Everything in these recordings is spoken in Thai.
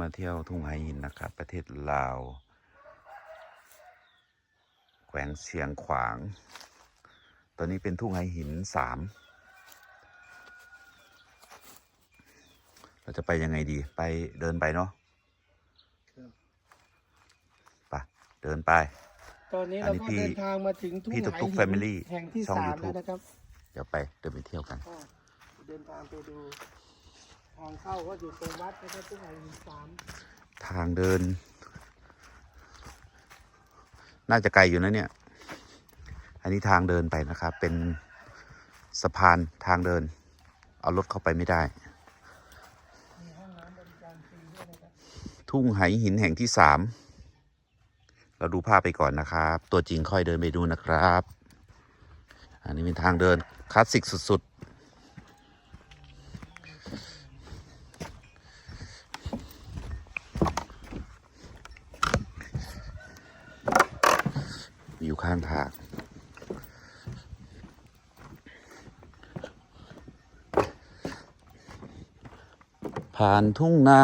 มาเที่ยวทุ่งไหหินนะครับ ประเทศลาว แขวงเสียงขวาง ตอนนี้เป็นทุ่งไหหินสามเราจะไปยังไงดี ไปเดินไปเนาะครับไปเดินไป ตอนนี้อันเรานี้ก็พี่เดินทางมาถึงทุ่งพี่ไหตุ๊กๆหิน Family แห่งที่ช่องสาม YouTube แล้วนะครับ เดี๋ยวไปเดินไปเที่ยวกันก็เดินทางไปดู ทางเข้าก็อยู่ตรงวัดนะครับทุ่งไหหินสามทางเดิน น่าจะไกลอยู่นะเนี่ย อันนี้ทางเดินไปนะครับ เป็นสะพานทางเดิน เอารถเข้าไปไม่ได้มีห้องหินะครับทุ่งไหหินแห่งที่สาม เราดูภาพไปก่อนนะครับ ตัวจริงค่อยเดินไปดูนะครับ อันนี้เป็นทางเดินคลาสสิกสุด ๆ ข้างทางผ่านทุ่งนา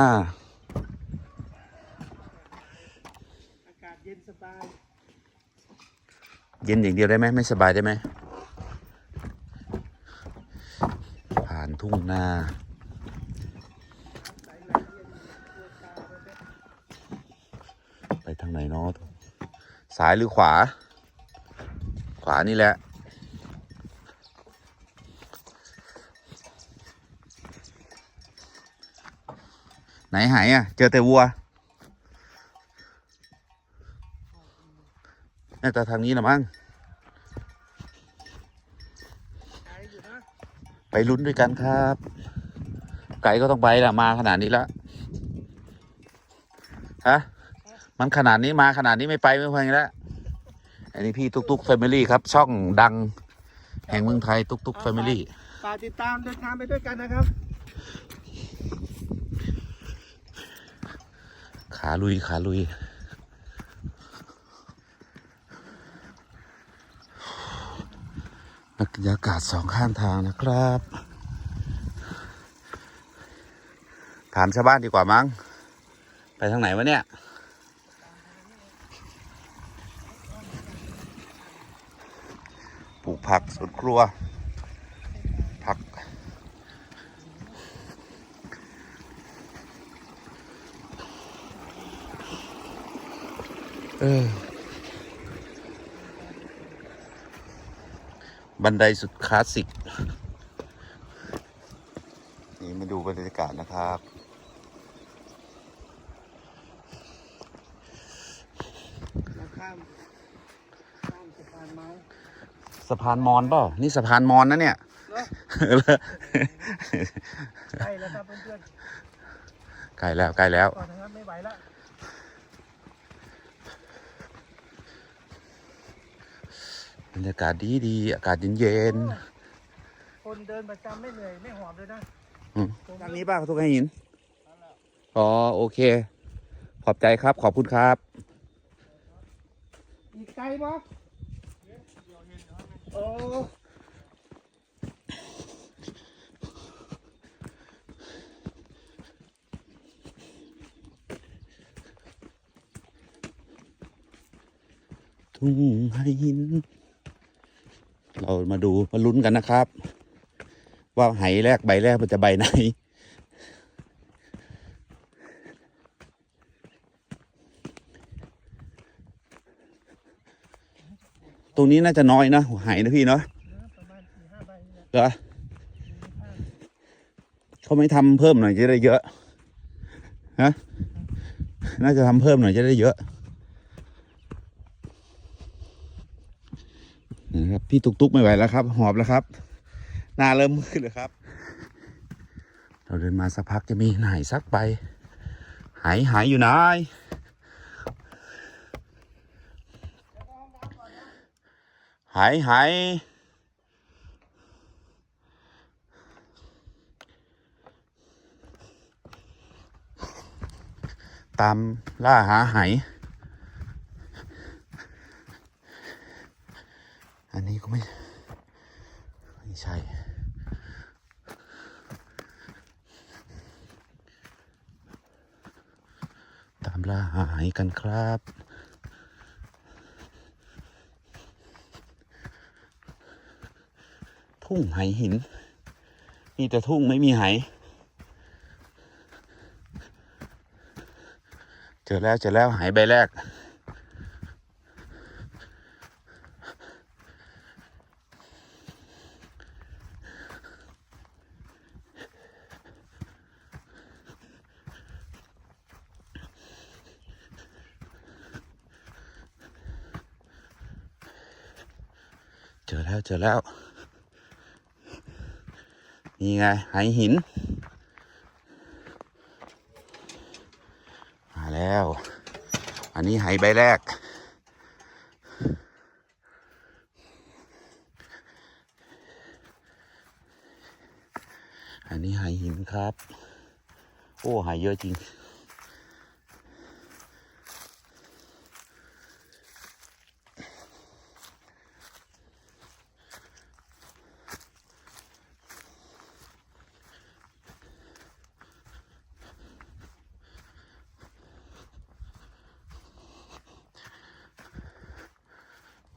อากาศเย็นสบาย เย็นอย่างเดียวได้ไหมไม่สบายได้ไหมผ่านทุ่งนาใสไหลเย็นตัวตาเลยนะไปทางไหนเนาะซ้ายหรือขวา ขวานี่แหละ ไหนหายอะ เจอแต่วัวน่าจะทางนี้ละมั้งไปลุ้นด้วยกันครับ ไก่ก็ต้องไปละมาขนาดนี้ล้วฮะมันขนาดนี้มาขนาดนี้ไม่ไปไม่พอแล้ว อันนี้พี่ตุ๊กตุ๊กแฟมิลี่ครับ ช่องดังแห่งเมืองไทยตุ๊กตุ๊กแฟมิลี่ฝากติดตามเดินทางไปด้วยกันนะครับ ขาลุยขาลุยบรรยากาศสองข้างทางนะครับ ถามชาวบ้านดีกว่ามั้ง ไปทางไหนวะเนี่ย ปลูกผักสวนครัว ผัก เออ บันไดสุดคลาสสิก นี่มาดูบรรยากาศนะครับเราข้ามข้ามสะพานไม้สะพานมอนเปล่านี่สะพานมอนนะเนี่ยเนอะใกล้แล้วครับเพื่อนใกล้แล้วใกล้แล้วๆก่อนนะครับไม่ไหวแล้วบรรยากาศดีดีๆอากาศเย็นคนเดินประจำไม่เหนื่อยไม่หอบเลยนะๆอืมทางนี้ป้าทุกให้หินอ๋อโอเค ขอบใจครับขอบคุณครับอีกไกลปะ โอ้ทุ่งหหิน เรามาดูมาลุ้นกันนะครับ ว่าไหแรกใบแรกมันจะใบไหน ตรงนี้น่าจะน้อยนะไหนะพี่เนาะประมาณสี่ห้าะเหรอเขาไม่ทำเพิ่มหน่อยจะได้เยอะฮะน่าจะทำเพิ่มหน่อยจะได้เยอะนะครับพี่ตุกตุกไม่ไหวแล้วครับ หอบแล้วครับหน้าเริ่มมืดเลยครับ เราเดินมาสักพักจะมีไหนสักใบหายหายอยู่ไหน หายหายตามล่าหาไหอันนี้ก็ไม่ ไม่ใช่ ตามล่าหาหายกันครับ ทุ่งไหหินมีแต่ทุ่งไม่มีไหเจอแล้วเจอแล้วหายใบแรก เจอแล้วเจอแล้ว นี่ไงหายหิน มาแล้ว อันนี้หายใบแรก อันนี้หายหินครับ โอ้หายเยอะจริง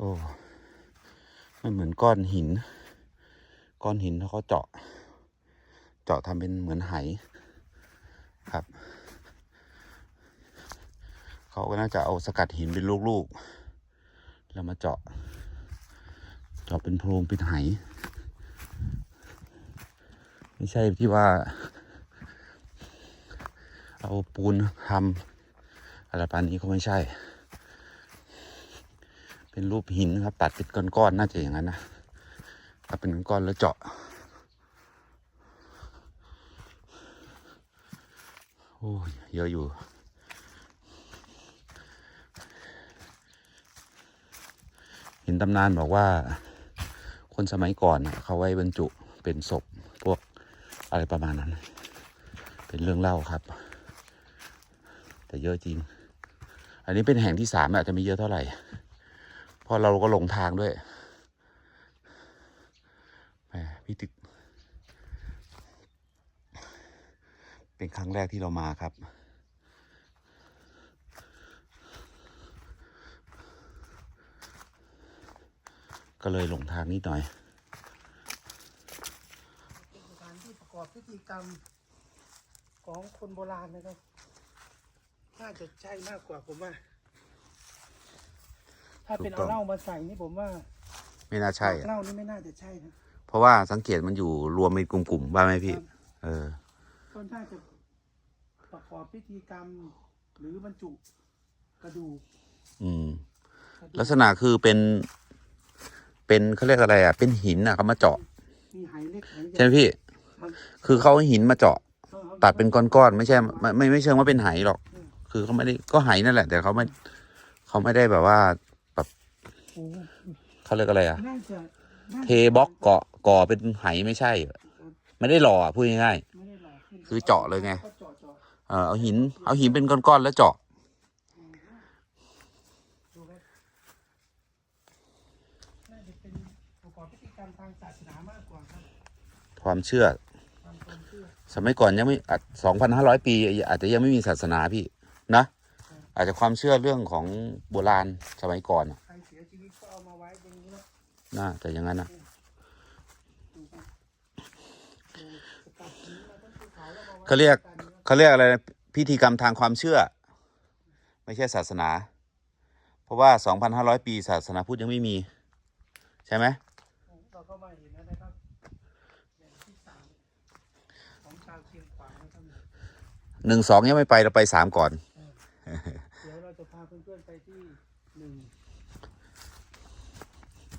โอ้มันเหมือนก้อนหิน ก้อนหินเขาเจาะ เจาะทำเป็นเหมือนไหครับ เขาก็น่าจะเอาสกัดหินเป็นลูกๆ แล้วมาเจาะ เจาะเป็นโพรงเป็นไหไม่ใช่ที่ว่า เอาปูนทำอะไรปานนี้ก็ไม่ใช่ เป็นรูปหินครับ ตัดเป็นก้อนๆน่าจะอย่างนั้นนะตัดเป็นก้อนๆแล้วเจาะ โอ้ยเยอะอยู่เห็นตำนานบอกว่าคนสมัยก่อนเขาไว้บรรจุเป็นศพพวกอะไรประมาณนั้น เป็นเรื่องเล่าครับ แต่เยอะจริง อันนี้เป็นแห่งที่สามอาจจะไม่เยอะเท่าไหร่ ราะเราก็หลงทางด้วยแหมพี่ตึก เป็นครั้งแรกที่เรามาครับ ก็เลยหลงทางนิดหน่อยเป็นสถานที่ประกอบพิธีกรรมของคนโบราณนะครับ น่าจะใช่มากกว่าผมว่า ถ้าเป็นถูเอากต้องเหล้ามาใส่นี่ผมว่าไม่น่าใช่อะเหล้านี่ไม่น่าจะใช่นะเพราะว่าสังเกตมันอยู่รวมเป็นกลุ่มๆบ้างไหมพี่ครับเออก็น่าจะประกอบพิธีกรรม หรือบรรจุกระดูกอืมกระดูกลักษณะคือเป็น เป็นเขาเรียกอะไรอะ เป็นหินอะเขามาเจาะมีไหเล็กไหใหญ่ใช่ไหมพี่ครับคือเขาเอาหินมาเจาะอาอาตัดเป็นก้อนๆไม่ใช่ไม่ไม่ไม่เชิงว่าเป็นไหหรอก คือเขาไม่ได้ก็ไหนั่นแหละ แต่เขาไม่เขาไม่ได้แบบว่าแบบโอ้ เขาเรียกอะไรอะ น่าจะน่าจะเทบล็อกเกาะก่อเป็นไหไม่ใช่ไม่ได้หล่ออะพูดง่าย ไม่ได้หล่อขึ้นคือเจาะเลยไง ก็เจาะเจาะๆเออเอาหิน เอาหินเป็นก้อนๆแล้วเจาะ ดูครับน่าจะเป็นประกอบพิธีกรรมทางศาสนามากกว่าครับความเชื่อ ตามความเชื่อสมัยก่อนยังไม่สองพันห้าร้อยปี อาจจะยังไม่มีศาสนาพี่ นะ อาจจะความเชื่อเรื่องของโบราณสมัยก่อนน่ะ ก็เอามาไว้ตรงนี้นะน่าจะอย่างนั้นนะดูครับโอ้สกัดหินมาทั้งภูเขาแล้วมาไว้เขาเรียกกันนะเขาเรียกอะไรนะพิธีกรรมทางความเชื่อ ไม่ใช่ศาสนา เพราะว่าสองพันห้าร้อยปีศาสนาพุทธยังไม่มี ใช่ไหมเราก็มาเห็นแล้วนะครับอย่างที่สามของชาวเชียงขวางนะครับหนึ่งสองยังไม่ไปเราไปสามก่อน เดี๋ยวเราจะพาเพื่อนๆไปที่หนึ่ง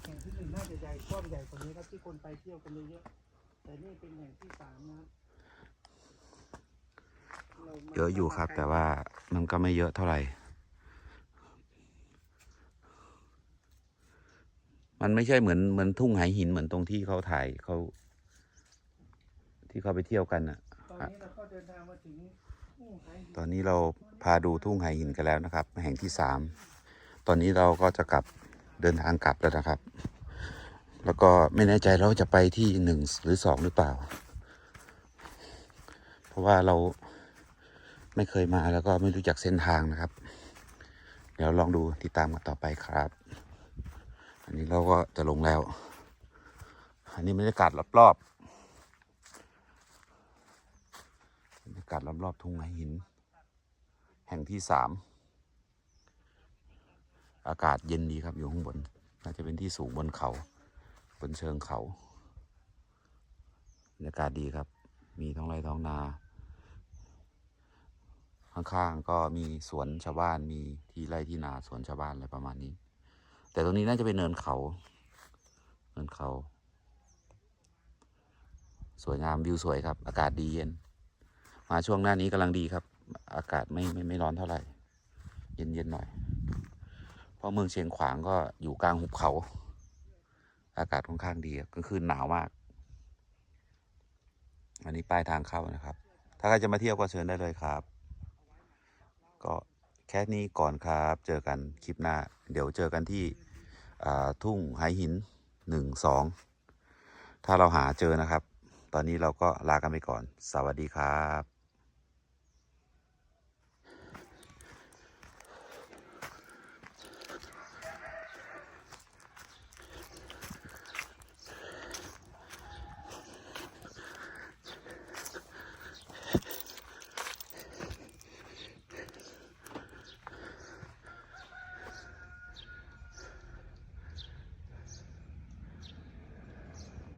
แห่งที่หนึ่งน่าจะใหญ่ กว้างใหญ่กว่านี้ครับที่คนไปเที่ยวกันเยอะๆแต่นี่เป็นแห่งที่สามนะครับรามาเยอะอยู่ครับ แต่ว่ามันก็ไม่เยอะเท่าไหร่ มันไม่ใช่เหมือนเหมือนทุ่งไหหินเหมือนตรงที่เขาถ่ายเขาที่เขาไปเที่ยวกันอะ ตอนนี้เราก็เดินทางมาถึงทุ่งไหหินตอนนี้เราพาดูทุ่งไหหินกันแล้วนะครับ แห่งที่สาม ตอนนี้เราก็จะกลับเดินทางกลับแล้วนะครับ แล้วก็ไม่แน่ใจเราจะไปที่หนึ่งหรือสองหรือเปล่า เพราะว่าเราไม่เคยมาแล้วก็ไม่รู้จักเส้นทางนะครับ เดี๋ยวลองดูติดตามกันต่อไปครับ อันนี้เราก็จะลงแล้ว อันนี้บรรยากาศรอบๆบรรยากาศรอบๆทุ่งหิน แห่งที่สามอากาศเย็นดีครับอยู่ข้างบน น่าจะเป็นที่สูงบนเขา บนเชิงเขาบรรยากาศดีครับ มีท้องไร่ท้องนา ข้างๆก็มีสวนชาวบ้านมีที่ไร่ที่นาสวนชาวบ้านอะไรประมาณนี้ แต่ตรงนี้น่าจะเป็นเนินเขาเนินเขา สวยงามวิวสวยครับ อากาศดีเย็น มาช่วงหน้านี้กำลังดีครับ อากาศไม่ไม่ไม่ร้อนเท่าไหร่ เย็นเย็นหน่อย เพราะเมืองเชียงขวางก็อยู่กลางหุบเขา อากาศค่อนข้างดีครับกลางคืนหนาวมาก อันนี้ป้ายทางเข้านะครับ ถ้าใครจะมาเที่ยวก็เชิญได้เลยครับ ก็แค่นี้ก่อนครับ เจอกันคลิปหน้า เดี๋ยวเจอกันที่ทุ่งไหหินหนึ่งสองถ้าเราหาเจอนะครับ ตอนนี้เราก็ลากันไปก่อน สวัสดีครับ